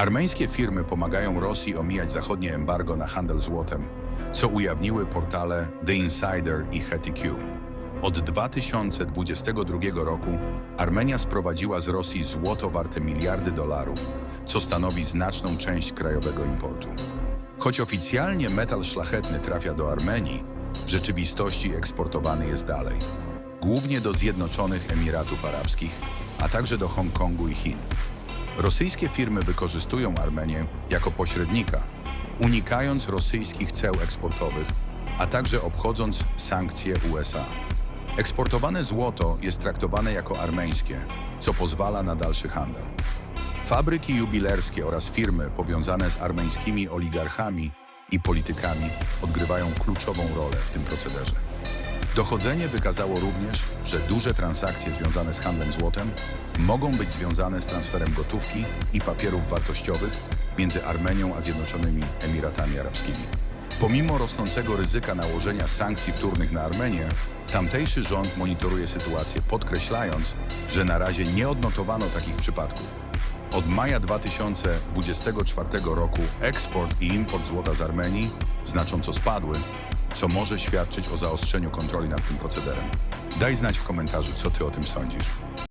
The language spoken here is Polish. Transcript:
Armeńskie firmy pomagają Rosji omijać zachodnie embargo na handel złotem, co ujawniły portale The Insider i HTQ. Od 2022 roku Armenia sprowadziła z Rosji złoto warte miliardy dolarów, co stanowi znaczną część krajowego importu. Choć oficjalnie metal szlachetny trafia do Armenii, w rzeczywistości eksportowany jest dalej. Głównie do Zjednoczonych Emiratów Arabskich, a także do Hongkongu i Chin. Rosyjskie firmy wykorzystują Armenię jako pośrednika, unikając rosyjskich ceł eksportowych, a także obchodząc sankcje USA. Eksportowane złoto jest traktowane jako armeńskie, co pozwala na dalszy handel. Fabryki jubilerskie oraz firmy powiązane z armeńskimi oligarchami i politykami odgrywają kluczową rolę w tym procederze. Dochodzenie wykazało również, że duże transakcje związane z handlem złotem mogą być związane z transferem gotówki i papierów wartościowych między Armenią a Zjednoczonymi Emiratami Arabskimi. Pomimo rosnącego ryzyka nałożenia sankcji wtórnych na Armenię, tamtejszy rząd monitoruje sytuację, podkreślając, że na razie nie odnotowano takich przypadków. Od maja 2024 roku eksport i import złota z Armenii znacząco spadły, co może świadczyć o zaostrzeniu kontroli nad tym procederem. Daj znać w komentarzu, co ty o tym sądzisz.